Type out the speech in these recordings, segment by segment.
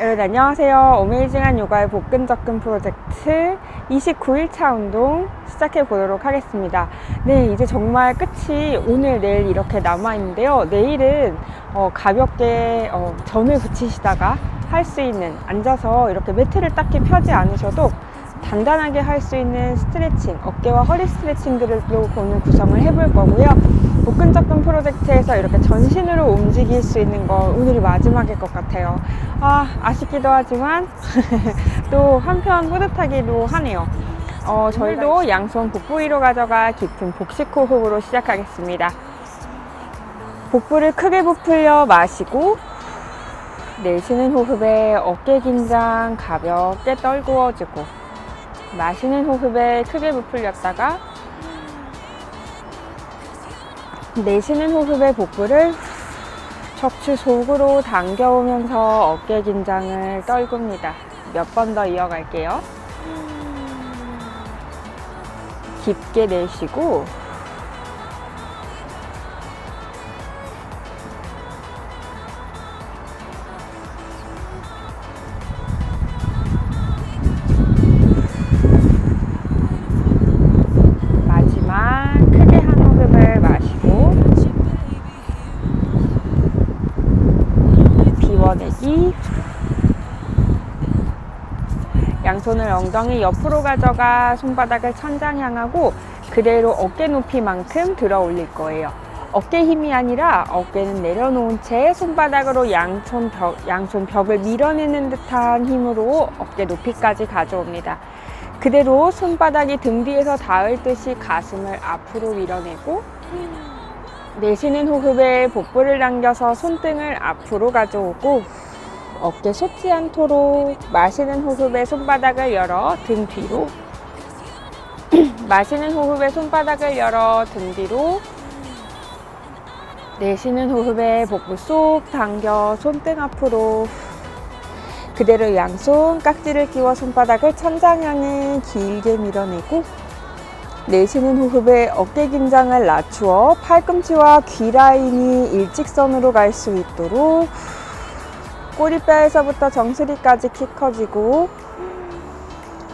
여러분 안녕하세요. 오메이징한 요가의 복근 접근 프로젝트 29일차 운동 시작해 보도록 하겠습니다. 네, 이제 정말 끝이 오늘 내일 이렇게 남아 있는데요. 내일은 어, 가볍게 어, 전을 붙이시다가 할 수 있는 앉아서 이렇게 매트를 딱히 펴지 않으셔도 단단하게 할 수 있는 스트레칭, 어깨와 허리 스트레칭들을 또 오늘 구성을 해볼 거고요. 복근 접근 프로젝트에서 이렇게 전신으로 움직일 수 있는 거 오늘이 마지막일 것 같아요. 아, 아쉽기도 하지만 또 한편 뿌듯하기도 하네요. 어, 저희도 양손 복부 위로 가져가 깊은 복식 호흡으로 시작하겠습니다. 복부를 크게 부풀려 마시고 내쉬는 호흡에 어깨 긴장 가볍게 떨구어주고 마시는 호흡에 크게 부풀렸다가 내쉬는 호흡에 복부를 척추 속으로 당겨오면서 어깨 긴장을 떨굽니다. 몇 번 더 이어갈게요. 깊게 내쉬고 손을 엉덩이 옆으로 가져가 손바닥을 천장 향하고 그대로 어깨 높이만큼 들어 올릴 거예요. 어깨 힘이 아니라 어깨는 내려놓은 채 손바닥으로 양손 벽, 양손 벽을 밀어내는 듯한 힘으로 어깨 높이까지 가져옵니다. 그대로 손바닥이 등 뒤에서 닿을 듯이 가슴을 앞으로 밀어내고 내쉬는 호흡에 복부를 당겨서 손등을 앞으로 가져오고 어깨 솟지 않도록 마시는 호흡에 손바닥을 열어 등 뒤로. 마시는 호흡에 손바닥을 열어 등 뒤로. 내쉬는 호흡에 복부 쏙 당겨 손등 앞으로. 그대로 양손 깍지를 끼워 손바닥을 천장 향해 길게 밀어내고 내쉬는 호흡에 어깨 긴장을 낮추어 팔꿈치와 귀 라인이 일직선으로 갈 수 있도록 꼬리뼈에서부터 정수리까지 키 커지고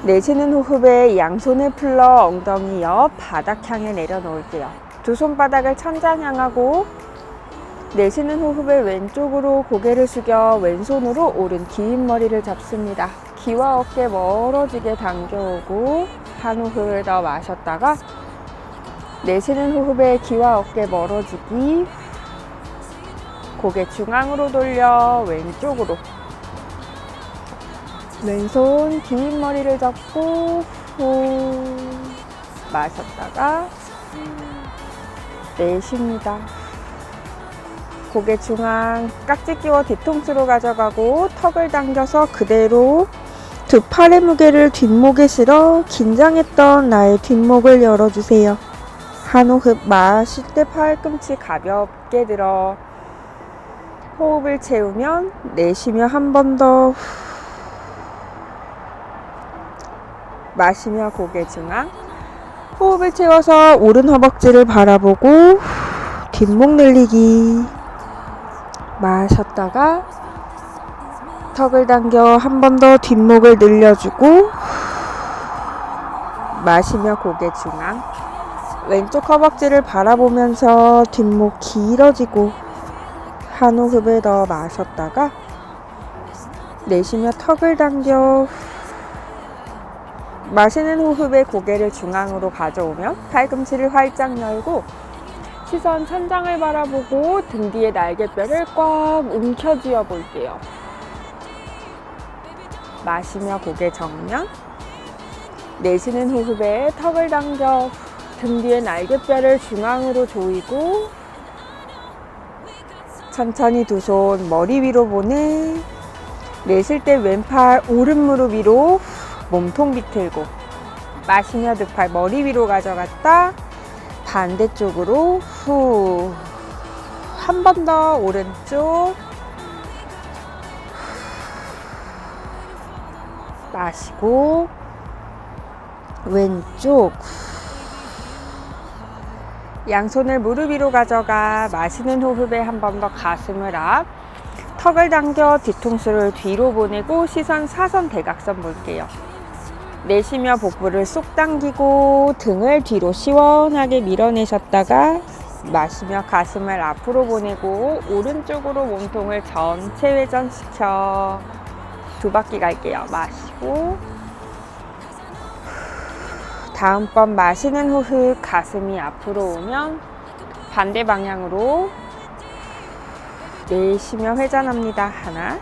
내쉬는 호흡에 양손을 풀러 엉덩이 옆 바닥 향해 내려놓을게요. 두 손바닥을 천장 향하고 내쉬는 호흡에 왼쪽으로 고개를 숙여 왼손으로 오른 긴 머리를 잡습니다. 귀와 어깨 멀어지게 당겨오고 한 호흡을 더 마셨다가 내쉬는 호흡에 귀와 어깨 멀어지기 고개 중앙으로 돌려 왼쪽으로 왼손 긴 머리를 잡고 후 마셨다가 내쉽니다. 고개 중앙 깍지 끼워 뒤통수로 가져가고 턱을 당겨서 그대로 두 팔의 무게를 뒷목에 실어 긴장했던 나의 뒷목을 열어주세요. 한 호흡 마실 때 팔꿈치 가볍게 들어 호흡을 채우면 내쉬며 한 번 더 마시며 고개 중앙. 호흡을 채워서 오른 허벅지를 바라보고 뒷목 늘리기. 마셨다가 턱을 당겨 한 번 더 뒷목을 늘려주고 마시며 고개 중앙. 왼쪽 허벅지를 바라보면서 뒷목 길어지고 한 호흡을 더 마셨다가 내쉬며 턱을 당겨 마시는 호흡에 고개를 중앙으로 가져오면 팔꿈치를 활짝 열고 시선 천장을 바라보고 등 뒤에 날개뼈를 꽉 움켜쥐어 볼게요. 마시며 고개 정면 내쉬는 호흡에 턱을 당겨 등 뒤에 날개뼈를 중앙으로 조이고 천천히 두 손 머리 위로 보내. 내쉴 때 왼팔 오른 무릎 위로 몸통 비틀고. 마시며 두 팔 머리 위로 가져갔다. 반대쪽으로 후. 한 번 더 오른쪽. 마시고 왼쪽 양손을 무릎 위로 가져가 마시는 호흡에 한 번 더 가슴을 앞 턱을 당겨 뒤통수를 뒤로 보내고 시선 사선 대각선 볼게요. 내쉬며 복부를 쏙 당기고 등을 뒤로 시원하게 밀어내셨다가 마시며 가슴을 앞으로 보내고 오른쪽으로 몸통을 전체 회전시켜 두 바퀴 갈게요. 마시고 다음번 마시는 호흡 가슴이 앞으로 오면 반대 방향으로 내쉬며 회전합니다. 하나,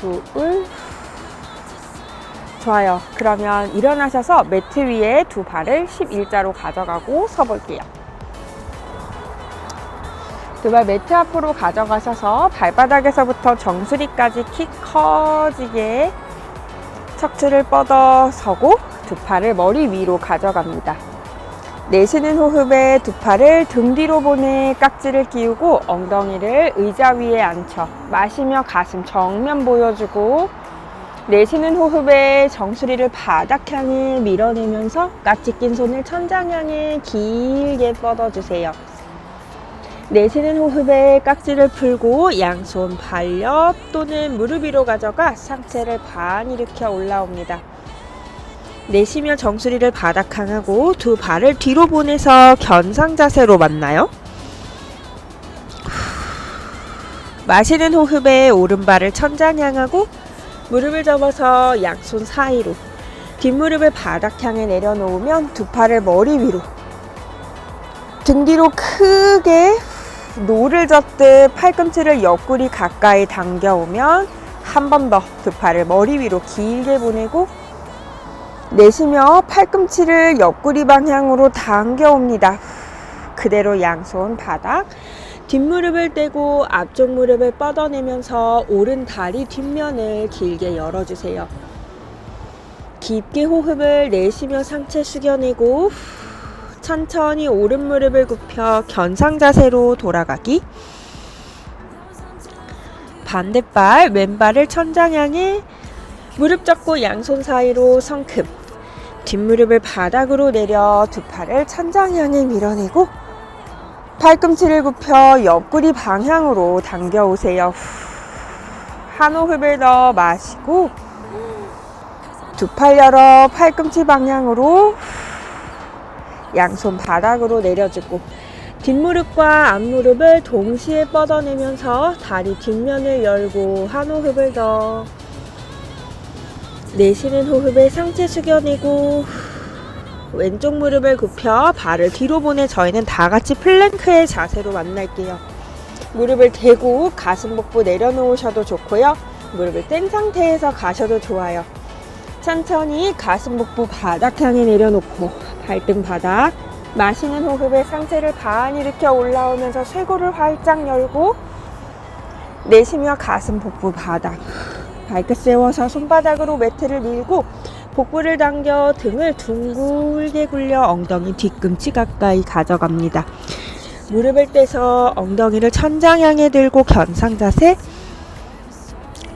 둘, 좋아요. 그러면 일어나셔서 매트 위에 두 발을 11자로 가져가고 서볼게요. 두 발 매트 앞으로 가져가셔서 발바닥에서부터 정수리까지 키 커지게 척추를 뻗어 서고 두 팔을 머리 위로 가져갑니다. 내쉬는 호흡에 두 팔을 등 뒤로 보내 깍지를 끼우고 엉덩이를 의자 위에 앉혀 마시며 가슴 정면 보여주고 내쉬는 호흡에 정수리를 바닥 향해 밀어내면서 깍지 낀 손을 천장 향해 길게 뻗어주세요. 내쉬는 호흡에 깍지를 풀고 양손 발옆 또는 무릎 위로 가져가 상체를 반 일으켜 올라옵니다. 내쉬며 정수리를 바닥 향하고 두 발을 뒤로 보내서 견상 자세로 만나요. 마시는 호흡에 오른발을 천장 향하고 무릎을 접어서 양손 사이로 뒷무릎을 바닥 향해 내려놓으면 두 팔을 머리 위로 등 뒤로 크게 노를 젓듯 팔꿈치를 옆구리 가까이 당겨오면 한 번 더 두 팔을 머리 위로 길게 보내고 내쉬며 팔꿈치를 옆구리 방향으로 당겨옵니다. 그대로 양손 바닥 뒷무릎을 떼고 앞쪽 무릎을 뻗어내면서 오른 다리 뒷면을 길게 열어주세요. 깊게 호흡을 내쉬며 상체 숙여내고 천천히 오른 무릎을 굽혀 견상 자세로 돌아가기. 반대발 왼발을 천장 향해 무릎 접고 양손 사이로 성큼 뒷무릎을 바닥으로 내려 두 팔을 천장 향해 밀어내고 팔꿈치를 굽혀 옆구리 방향으로 당겨 오세요. 한 호흡을 더 마시고 두 팔 열어 팔꿈치 방향으로 양손 바닥으로 내려주고 뒷무릎과 앞무릎을 동시에 뻗어내면서 다리 뒷면을 열고 한 호흡을 더 내쉬는 호흡에 상체 숙여내고 왼쪽 무릎을 굽혀 발을 뒤로 보내 저희는 다 같이 플랭크의 자세로 만날게요. 무릎을 대고 가슴 복부 내려놓으셔도 좋고요. 무릎을 뗀 상태에서 가셔도 좋아요. 천천히 가슴 복부 바닥 향해 내려놓고 발등 바닥 마시는 호흡에 상체를 반 일으켜 올라오면서 쇄골을 활짝 열고 내쉬며 가슴 복부 바닥 발끝 세워서 손바닥으로 매트를 밀고 복부를 당겨 등을 둥글게 굴려 엉덩이 뒤꿈치 가까이 가져갑니다. 무릎을 떼서 엉덩이를 천장 향해 들고 견상 자세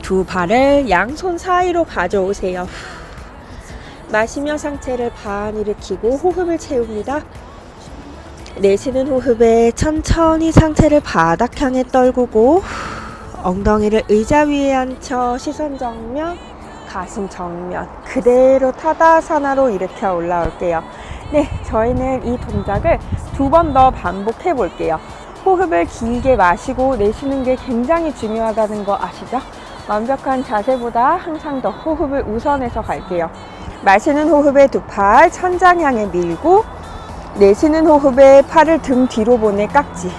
두 발을 양손 사이로 가져오세요. 마시며 상체를 반 일으키고 호흡을 채웁니다. 내쉬는 호흡에 천천히 상체를 바닥 향해 떨구고 엉덩이를 의자 위에 앉혀 시선 정면, 가슴 정면 그대로 타다사나로 일으켜 올라올게요. 네, 저희는 이 동작을 두 번 더 반복해 볼게요. 호흡을 길게 마시고 내쉬는 게 굉장히 중요하다는 거 아시죠? 완벽한 자세보다 항상 더 호흡을 우선해서 갈게요. 마시는 호흡에 두 팔 천장 향해 밀고 내쉬는 호흡에 팔을 등 뒤로 보내 깍지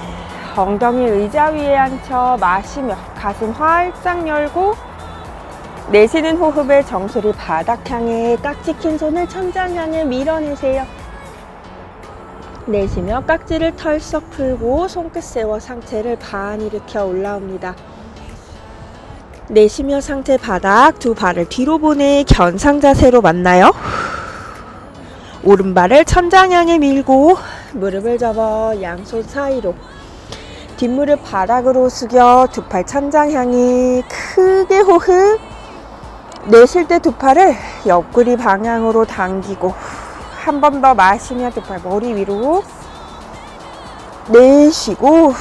엉덩이 의자 위에 앉혀 마시며 가슴 활짝 열고 내쉬는 호흡에 정수리 바닥 향해 깍지 낀 손을 천장 향해 밀어내세요. 내쉬며 깍지를 털썩 풀고 손끝 세워 상체를 반 일으켜 올라옵니다. 내쉬며 상체 바닥 두 발을 뒤로 보내 견상 자세로 만나요. 오른발을 천장 향해 밀고 무릎을 접어 양손 사이로 뒷무릎 바닥으로 숙여 두 팔 천장 향해 크게 호흡 내쉴 때 두 팔을 옆구리 방향으로 당기고 한 번 더 마시며 두 팔 머리 위로 내쉬고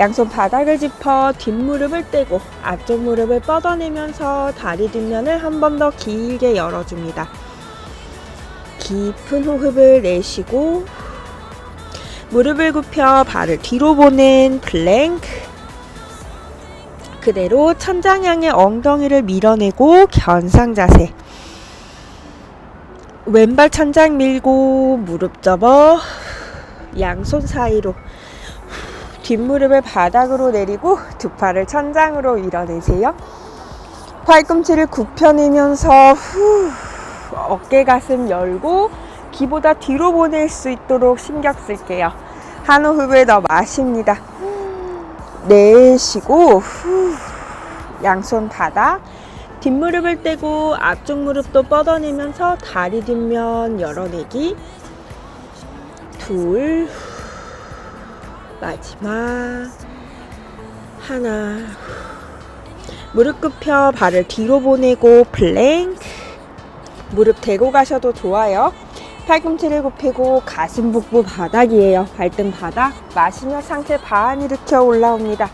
양손 바닥을 짚어 뒷무릎을 떼고 앞쪽 무릎을 뻗어내면서 다리 뒷면을 한 번 더 길게 열어줍니다. 깊은 호흡을 내쉬고 무릎을 굽혀 발을 뒤로 보낸 플랭크 그대로 천장 향해 엉덩이를 밀어내고 견상 자세 왼발 천장 밀고 무릎 접어 양손 사이로 뒷무릎을 바닥으로 내리고 두 팔을 천장으로 밀어내세요. 팔꿈치를 굽혀내면서 후 어깨 가슴 열고 기보다 뒤로 보낼 수 있도록 신경 쓸게요. 한 호흡을 더 마십니다. 내쉬고 후 양손 바닥 뒷무릎을 떼고 앞쪽 무릎도 뻗어내면서 다리 뒷면 열어내기 둘 마지막. 하나 무릎 굽혀 발을 뒤로 보내고 플랭크. 무릎 대고 가셔도 좋아요. 팔꿈치를 굽히고 가슴 복부 바닥이에요. 발등 바닥 마시며 상체 반 일으켜 올라옵니다.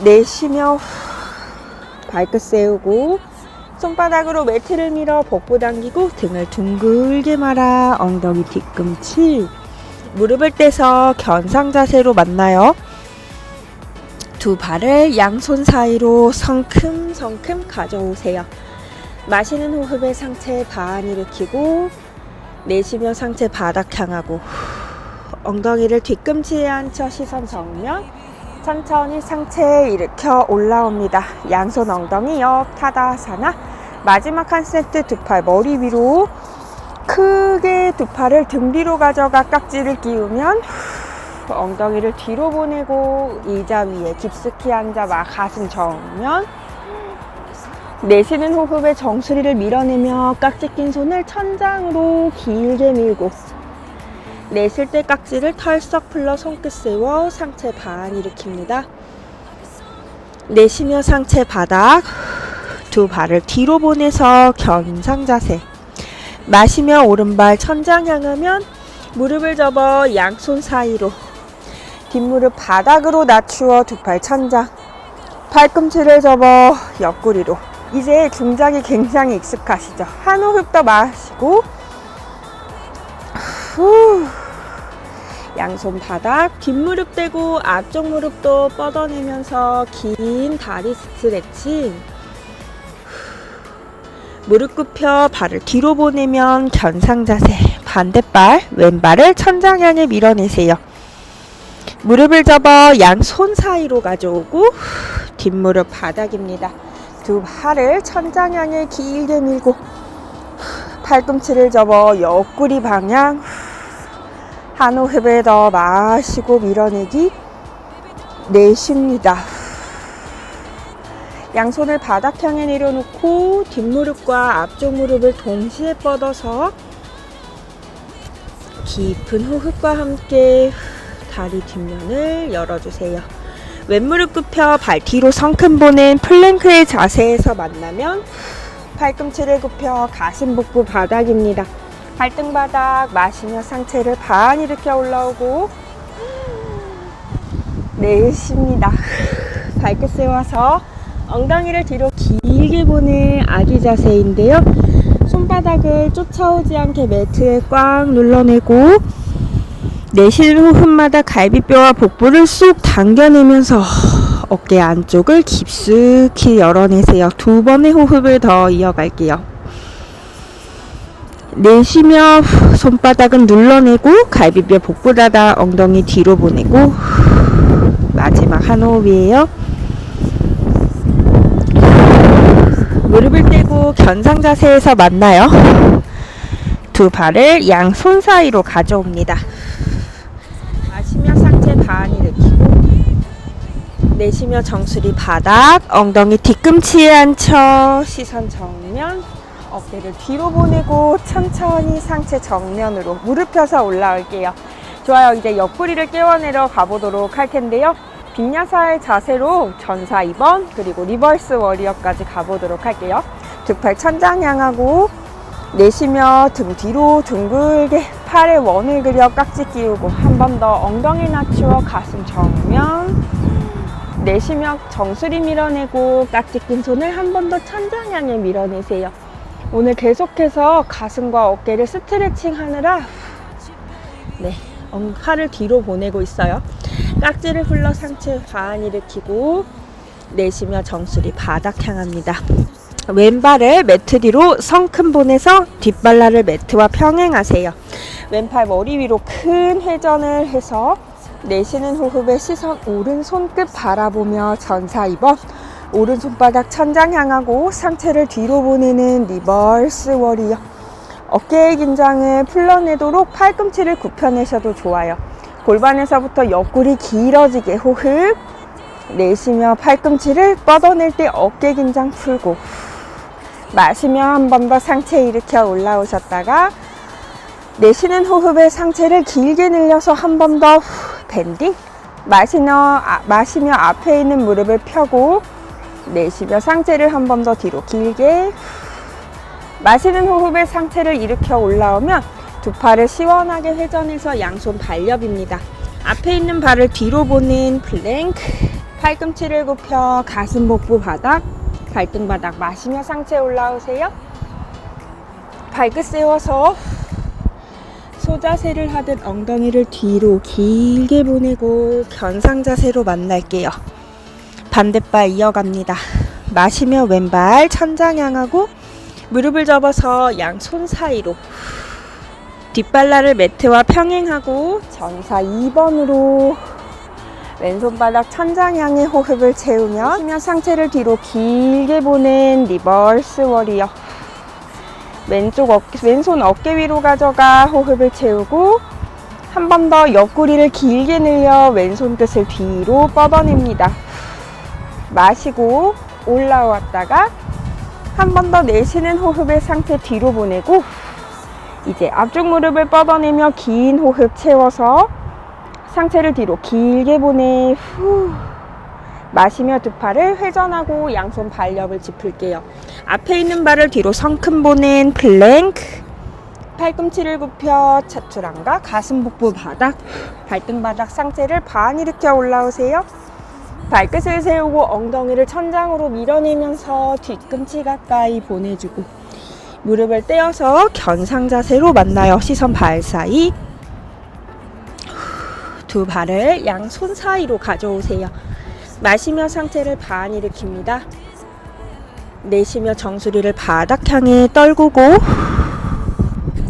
내쉬며 후, 발끝 세우고 손바닥으로 매트를 밀어 복부 당기고 등을 둥글게 말아 엉덩이 뒤꿈치 무릎을 떼서 견상 자세로 만나요. 두 발을 양손 사이로 성큼성큼 가져오세요. 마시는 호흡에 상체 반 일으키고 내쉬며 상체 바닥 향하고 엉덩이를 뒤꿈치에 앉혀 시선 정면 천천히 상체 일으켜 올라옵니다. 양손 엉덩이 옆 타다사나 마지막 한 세트 두 팔 머리 위로 크게 두 팔을 등 뒤로 가져가 깍지를 끼우면 후, 엉덩이를 뒤로 보내고 의자 위에 깊숙이 앉아 마 가슴 정면 내쉬는 호흡에 정수리를 밀어내며 깍지 낀 손을 천장으로 길게 밀고 내쉴 때 깍지를 털썩 풀러 손끝 세워 상체 반 일으킵니다. 내쉬며 상체 바닥 두 발을 뒤로 보내서 견상 자세 마시며 오른발 천장 향하면 무릎을 접어 양손 사이로 뒷무릎 바닥으로 낮추어 두 팔 천장 팔꿈치를 접어 옆구리로. 이제 동작이 굉장히 익숙하시죠? 한 호흡 더 마시고 후 양손 바닥 뒷무릎 대고 앞쪽 무릎도 뻗어내면서 긴 다리 스트레칭 무릎 굽혀 발을 뒤로 보내면 견상 자세 반대발 왼발을 천장 향해 밀어내세요 무릎을 접어 양손 사이로 가져오고 뒷무릎 바닥입니다 두 팔을 천장 향해 길게 밀고 팔꿈치를 접어 옆구리 방향 한 호흡에 더 마시고 밀어내기 내쉽니다. 양손을 바닥 향해 내려놓고 뒷무릎과 앞쪽 무릎을 동시에 뻗어서 깊은 호흡과 함께 다리 뒷면을 열어주세요. 왼무릎 굽혀 발 뒤로 성큼 보낸 플랭크의 자세에서 만나면 팔꿈치를 굽혀 가슴 복부 바닥입니다. 발등 바닥 마시며 상체를 반 일으켜 올라오고 내쉽니다. 발끝 세워서 엉덩이를 뒤로 길게 보내 아기 자세인데요. 손바닥을 쫓아오지 않게 매트에 꽉 눌러내고 내쉬는 호흡마다 갈비뼈와 복부를 쑥 당겨내면서 어깨 안쪽을 깊숙이 열어내세요. 두 번의 호흡을 더 이어갈게요. 내쉬며 손바닥은 눌러내고 갈비뼈 복부 닫아 엉덩이 뒤로 보내고 마지막 한 호흡이에요. 떼고 견상 자세에서 만나요. 두 발을 양손 사이로 가져옵니다. 마시며 상체 반 일으키고 내쉬며 정수리 바닥 엉덩이 뒤꿈치에 앉혀 시선 정면 어깨를 뒤로 보내고 천천히 상체 정면으로 무릎 펴서 올라올게요. 좋아요. 이제 옆구리를 깨워내려 가보도록 할 텐데요. 빈야사의 자세로 전사 2번 그리고 리버스 워리어까지 가보도록 할게요. 두팔 천장 향하고 내쉬며 등 뒤로 둥글게 팔에 원을 그려 깍지 끼우고 한 번 더 엉덩이 낮추어 가슴 정면 내쉬며 정수리 밀어내고 깍지 낀 손을 한 번 더 천장 향해 밀어내세요. 오늘 계속해서 가슴과 어깨를 스트레칭 하느라 네, 엉- 팔을 뒤로 보내고 있어요. 깍지를 풀러 상체 반 일으키고 내쉬며 정수리 바닥 향합니다. 왼발을 매트 뒤로 성큼 보내서 뒷발날을 매트와 평행하세요. 왼팔 머리 위로 큰 회전을 해서 내쉬는 호흡에 시선 오른손 끝 바라보며 전사 2번 오른손바닥 천장 향하고 상체를 뒤로 보내는 리버스 워리어 어깨의 긴장을 풀러내도록 팔꿈치를 굽혀내셔도 좋아요. 골반에서부터 옆구리 길어지게 호흡 내쉬며 팔꿈치를 뻗어낼 때 어깨 긴장 풀고 마시며 한 번 더 상체 일으켜 올라오셨다가 내쉬는 호흡에 상체를 길게 늘려서 한 번 더 밴딩. 마시며, 아, 마시며 앞에 있는 무릎을 펴고 내쉬며 상체를 한 번 더 뒤로 길게 마시는 호흡에 상체를 일으켜 올라오면 두 팔을 시원하게 회전해서 양손 발렵입니다. 앞에 있는 발을 뒤로 보는 플랭크. 팔꿈치를 굽혀 가슴 복부 바닥 발등 바닥 마시며 상체 올라오세요. 발끝 세워서 소자세를 하듯 엉덩이를 뒤로 길게 보내고 견상 자세로 만날게요. 반대발 이어갑니다. 마시며 왼발 천장 향하고 무릎을 접어서 양손 사이로 뒷발날을 매트와 평행하고 전사 2번으로 왼손 바닥 천장 향해 호흡을 채우며 쉬며 상체를 뒤로 길게 보낸 리버스 워리어 왼쪽 어깨, 왼손 어깨 위로 가져가 호흡을 채우고 한 번 더 옆구리를 길게 늘려 왼손 끝을 뒤로 뻗어냅니다. 마시고 올라왔다가 한 번 더 내쉬는 호흡에 상체 뒤로 보내고 이제 앞쪽 무릎을 뻗어내며 긴 호흡 채워서 상체를 뒤로 길게 보내 후 마시며 두 팔을 회전하고 양손 발력을 짚을게요. 앞에 있는 발을 뒤로 성큼 보낸 플랭크 팔꿈치를 굽혀 차투랑과 가슴 복부 바닥 발등 바닥 상체를 반 일으켜 올라오세요. 발끝을 세우고 엉덩이를 천장으로 밀어내면서 뒤꿈치 가까이 보내주고 무릎을 떼어서 견상 자세로 만나요. 시선 발 사이 두 발을 양손 사이로 가져오세요. 마시며 상체를 반 일으킵니다. 내쉬며 정수리를 바닥 향해 떨구고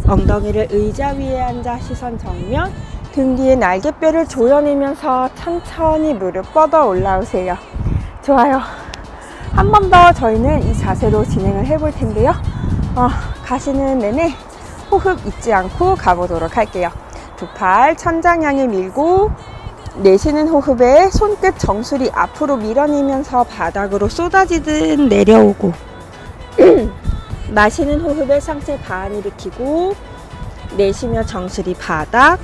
엉덩이를 의자 위에 앉아 시선 정면 등 뒤에 날개뼈를 조여내면서 천천히 무릎 뻗어 올라오세요. 좋아요. 한 번 더 저희는 이 자세로 진행을 해볼 텐데요. 어, 가시는 내내 호흡 잊지 않고 가보도록 할게요. 두 팔 천장 향해 밀고 내쉬는 호흡에 손끝 정수리 앞으로 밀어내면서 바닥으로 쏟아지듯 내려오고 마시는 호흡에 상체 반 일으키고 내쉬며 정수리 바닥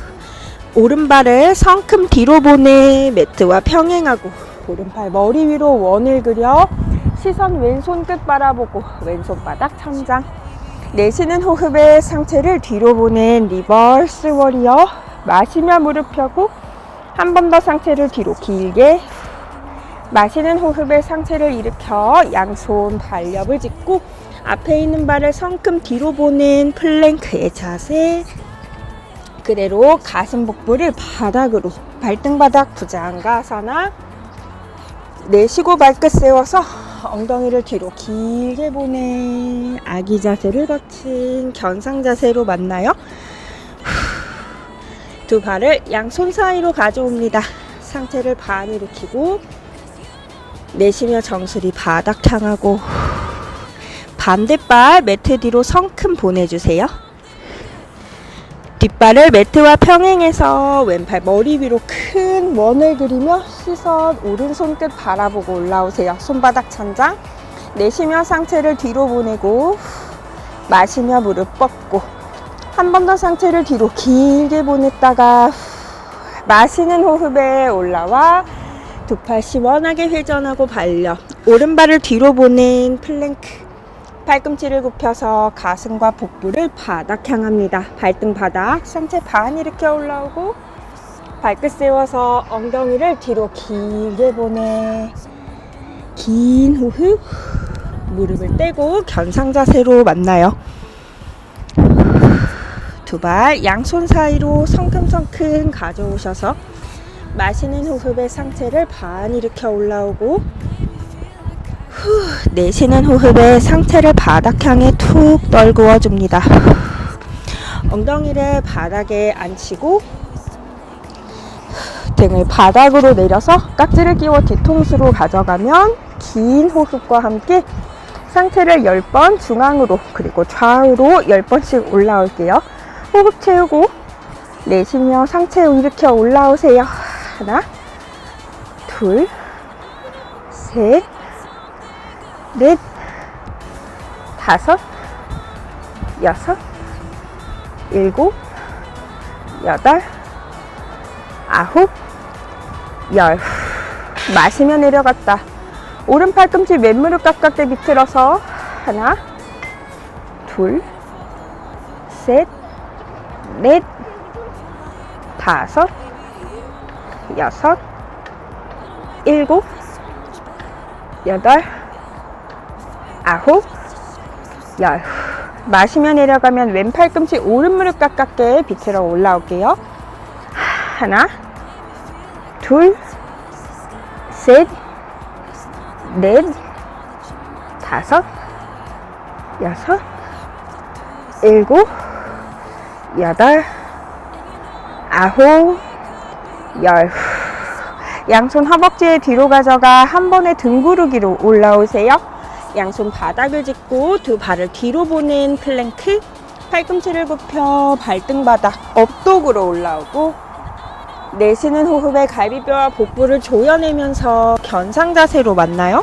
오른발을 성큼 뒤로 보내 매트와 평행하고 오른팔 머리 위로 원을 그려 시선 왼손 끝 바라보고 왼손 바닥 천장 내쉬는 호흡에 상체를 뒤로 보낸 리버스 워리어 마시며 무릎 펴고 한 번 더 상체를 뒤로 길게 마시는 호흡에 상체를 일으켜 양손 발렵을 짚고 앞에 있는 발을 성큼 뒤로 보낸 플랭크의 자세 그대로 가슴 복부를 바닥으로 발등 바닥 부장가사나 내쉬고 발끝 세워서 엉덩이를 뒤로 길게 보내 아기 자세를 거친 견상 자세로 만나요. 두 발을 양손 사이로 가져옵니다. 상체를 반 일으키고 내쉬며 정수리 바닥 향하고 반대발 매트 뒤로 성큼 보내주세요. 뒷발을 매트와 평행해서 왼팔 머리 위로 큰 원을 그리며 시선 오른손 끝 바라보고 올라오세요. 손바닥 천장. 내쉬며 상체를 뒤로 보내고 마시며 무릎 뻗고 한 번 더 상체를 뒤로 길게 보냈다가 마시는 호흡에 올라와 두 팔 시원하게 회전하고 발려 오른발을 뒤로 보낸 플랭크 팔꿈치를 굽혀서 가슴과 복부를 바닥 향합니다. 발등 바닥, 상체 반 일으켜 올라오고 발끝 세워서 엉덩이를 뒤로 길게 보내. 긴 호흡. 무릎을 떼고 견상 자세로 만나요. 두 발 양손 사이로 성큼성큼 가져오셔서 마시는 호흡에 상체를 반 일으켜 올라오고 후, 내쉬는 호흡에 상체를 바닥 향해 툭 떨구어 줍니다. 엉덩이를 바닥에 앉히고 등을 바닥으로 내려서 깍지를 끼워 뒤통수로 가져가면 긴 호흡과 함께 상체를 10번 중앙으로 그리고 좌우로 10번씩 올라올게요. 호흡 채우고 내쉬며 상체 일으켜 올라오세요. 하나, 둘, 셋, 넷, 다섯, 여섯, 일곱, 여덟, 아홉, 열. 마시며 내려갔다. 오른 팔꿈치 맨무릎 가깝게 비틀어서 하나, 둘, 셋, 넷, 다섯, 여섯, 일곱, 여덟, 아홉, 열. 마시며 내려가면 왼 팔꿈치 오른 무릎 가깝게 비틀어 올라올게요. 하나, 둘, 셋, 넷, 다섯, 여섯, 일곱, 여덟, 아홉, 열. 양손 허벅지에 뒤로 가져가 한 번에 등 구르기로 올라오세요. 양손 바닥을 짚고 두 발을 뒤로 보낸 플랭크. 팔꿈치를 굽혀 발등 바닥 업독으로 올라오고 내쉬는 호흡에 갈비뼈와 복부를 조여내면서 견상 자세로 만나요.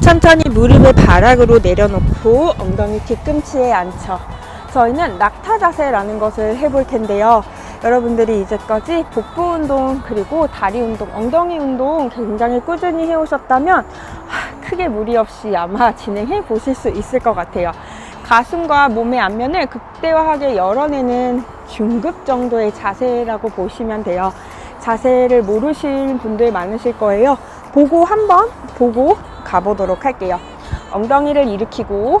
천천히 무릎을 바닥으로 내려놓고 엉덩이 뒤꿈치에 앉혀 저희는 낙타 자세라는 것을 해볼 텐데요. 여러분들이 이제까지 복부 운동 그리고 다리 운동, 엉덩이 운동 굉장히 꾸준히 해오셨다면 하, 크게 무리 없이 아마 진행해 보실 수 있을 것 같아요. 가슴과 몸의 앞면을 극대화하게 열어내는 중급 정도의 자세라고 보시면 돼요. 자세를 모르신 분들 많으실 거예요. 보고 한번 보고 가보도록 할게요. 엉덩이를 일으키고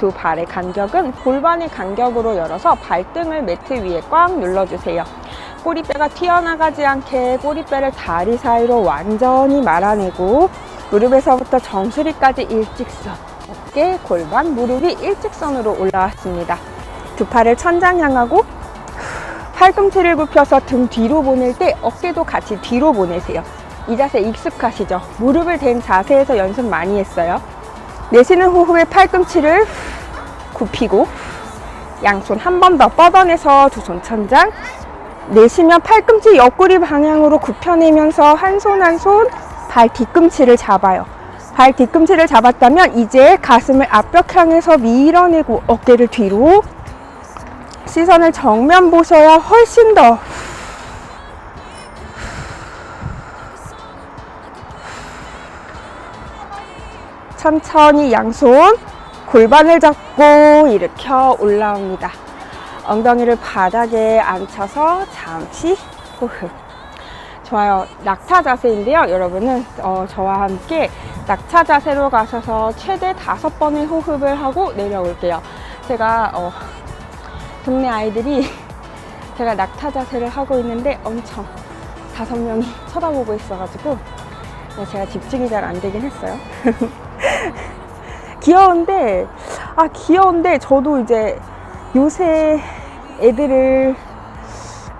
두 발의 간격은 골반의 간격으로 열어서 발등을 매트 위에 꽉 눌러주세요. 꼬리뼈가 튀어나가지 않게 꼬리뼈를 다리 사이로 완전히 말아내고 무릎에서부터 정수리까지 일직선 어깨, 골반, 무릎이 일직선으로 올라왔습니다. 두 팔을 천장 향하고 팔꿈치를 굽혀서 등 뒤로 보낼 때 어깨도 같이 뒤로 보내세요. 이 자세 익숙하시죠? 무릎을 댄 자세에서 연습 많이 했어요. 내쉬는 호흡에 팔꿈치를 굽히고 양손 한 번 더 뻗어내서 두 손 천장 내쉬며 팔꿈치 옆구리 방향으로 굽혀내면서 한 손 한 손 발 뒤꿈치를 잡아요. 발 뒤꿈치를 잡았다면 이제 가슴을 앞벽 향해서 밀어내고 어깨를 뒤로 시선을 정면 보셔야 훨씬 더 천천히 양손 골반을 잡고 일으켜 올라옵니다. 엉덩이를 바닥에 앉혀서 잠시 호흡. 좋아요. 낙타 자세인데요. 여러분은 어, 저와 함께 낙타 자세로 가셔서 최대 다섯 번의 호흡을 하고 내려올게요. 제가 어, 동네 아이들이 제가 낙타 자세를 하고 있는데 엄청 다섯 명이 쳐다보고 있어가지고 네, 제가 집중이 잘 안 되긴 했어요. 귀여운데 아 귀여운데 저도 이제 요새 애들을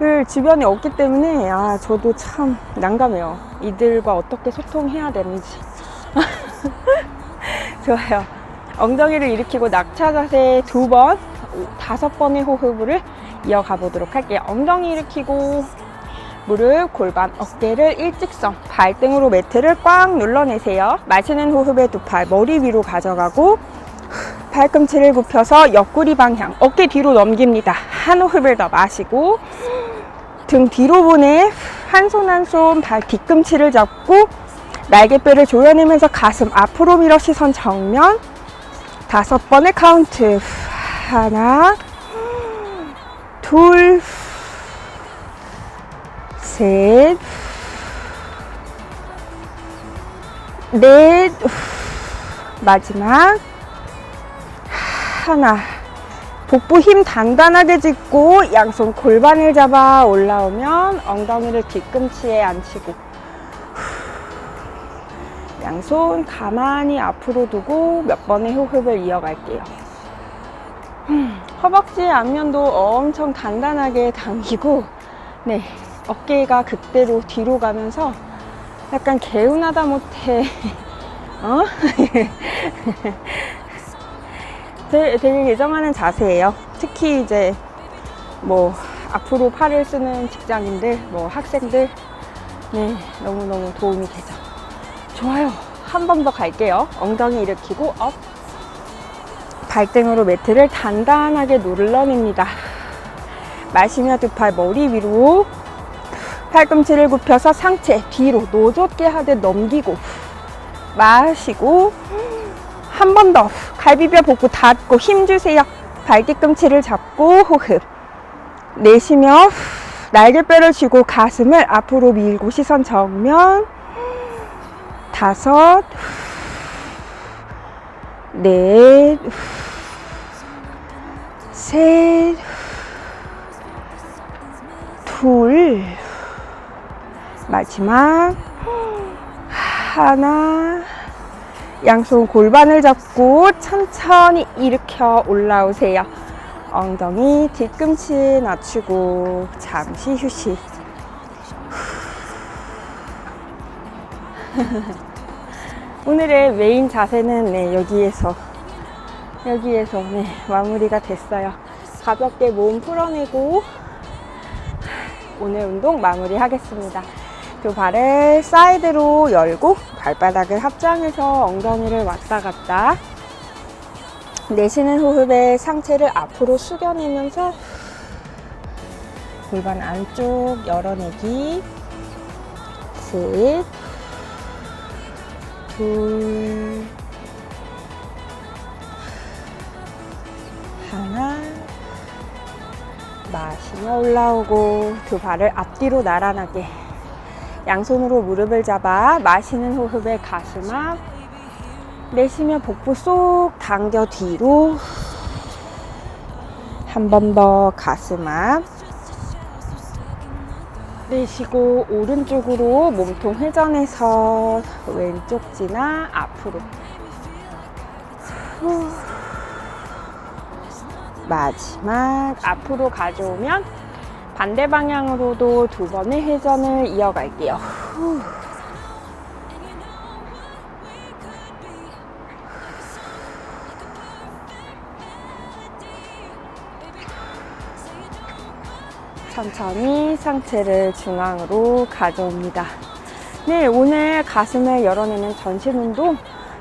을 주변에 없기 때문에 아 저도 참 난감해요. 이들과 어떻게 소통해야 되는지. 좋아요. 엉덩이를 일으키고 낙차 자세 두 번, 다섯 번의 호흡을 이어가 보도록 할게요. 엉덩이 일으키고 무릎, 골반, 어깨를 일직선, 발등으로 매트를 꽉 눌러내세요. 마시는 호흡에 두 팔 머리 위로 가져가고 팔꿈치를 굽혀서 옆구리 방향, 어깨 뒤로 넘깁니다. 한 호흡을 더 마시고 등 뒤로 보내 한 손 한 손 발 뒤꿈치를 잡고 날개뼈를 조여내면서 가슴 앞으로 밀어 시선 정면. 다섯 번의 카운트. 하나, 둘, 셋, 넷, 마지막. 하나. 복부 힘 단단하게 짚고 양손 골반을 잡아 올라오면 엉덩이를 뒤꿈치에 앉히고. 양손 가만히 앞으로 두고 몇 번의 호흡을 이어갈게요. 음, 허벅지 앞면도 엄청 단단하게 당기고. 네 어깨가 그대로 뒤로 가면서 약간 개운하다 못해 어? 되게, 개정하는 자세예요. 특히 이제 뭐 앞으로 팔을 쓰는 직장인들, 뭐 학생들, 네 너무 너무 도움이 되죠. 좋아요. 한 번 더 갈게요. 엉덩이 일으키고 업. 발등으로 매트를 단단하게 눌러냅니다. 마시며 두 팔 머리 위로 팔꿈치를 굽혀서 상체 뒤로 노젓게 하듯 넘기고 마시고 한 번 더 갈비뼈 복부 닫고 힘 주세요. 발 뒤꿈치를 잡고 호흡. 내쉬며 날개뼈를 쥐고 가슴을 앞으로 밀고 시선 정면. 다섯. 넷. 셋, 둘, 마지막 하나, 양손 골반을 잡고 천천히 일으켜 올라오세요. 엉덩이 뒤꿈치 낮추고 잠시 휴식. 오늘의 메인 자세는 네, 여기에서 여기에서 네, 마무리가 됐어요. 가볍게 몸 풀어내고 오늘 운동 마무리 하겠습니다. 두 발을 사이드로 열고 발바닥을 합장해서 엉덩이를 왔다 갔다. 내쉬는 호흡에 상체를 앞으로 숙여내면서 골반 안쪽 열어내기. 셋, 둘, 하나. 마시며 올라오고 두 발을 앞뒤로 나란하게 양손으로 무릎을 잡아 마시는 호흡에 가슴 앞 내쉬며 복부 쏙 당겨 뒤로 한 번 더 가슴 앞 내쉬고 오른쪽으로 몸통 회전해서 왼쪽 지나 앞으로 후. 마지막 앞으로 가져오면 반대 방향으로도 두 번의 회전을 이어갈게요. 후. 천천히 상체를 중앙으로 가져옵니다. 네, 오늘 가슴을 열어내는 전신 운동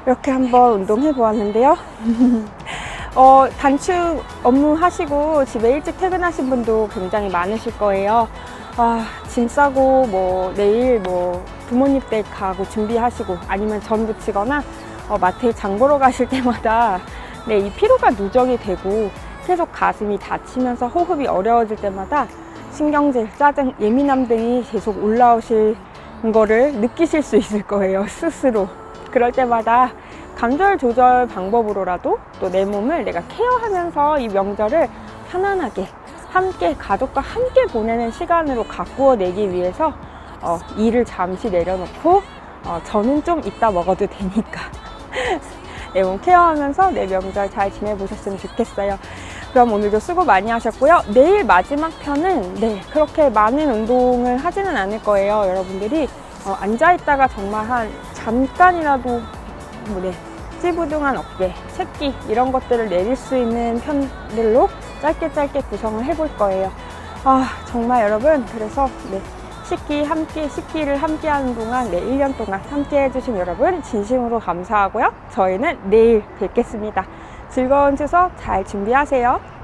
이렇게 한번 운동해 보았는데요. 어, 단축 업무 하시고 집에 일찍 퇴근하신 분도 굉장히 많으실 거예요. 아, 짐 싸고 뭐 내일 뭐 부모님 댁 가고 준비하시고 아니면 전 부치거나 어, 마트에 장 보러 가실 때마다 네, 이 피로가 누적이 되고 계속 가슴이 다치면서 호흡이 어려워질 때마다 신경질, 짜증, 예민함 등이 계속 올라오실 거를 느끼실 수 있을 거예요, 스스로. 그럴 때마다 감절 조절 방법으로라도 또 내 몸을 내가 케어하면서 이 명절을 편안하게 함께 가족과 함께 보내는 시간으로 가꾸어 내기 위해서 어, 일을 잠시 내려놓고 어, 저는 좀 이따 먹어도 되니까 내 몸 케어하면서 내 명절 잘 지내보셨으면 좋겠어요. 그럼 오늘도 수고 많이 하셨고요. 내일 마지막 편은 네 그렇게 많은 운동을 하지는 않을 거예요. 여러분들이 어, 앉아 있다가 정말 한 잠깐이라도 뭐 네, 찌부둥한 어깨, 새끼 이런 것들을 내릴 수 있는 편들로 짧게 짧게 구성을 해볼 거예요. 아 정말 여러분 그래서 네 식기 함께 식기를 함께 하는 동안 네 1년 동안 함께 해주신 여러분 진심으로 감사하고요. 저희는 내일 뵙겠습니다. 즐거운 추석 잘 준비하세요.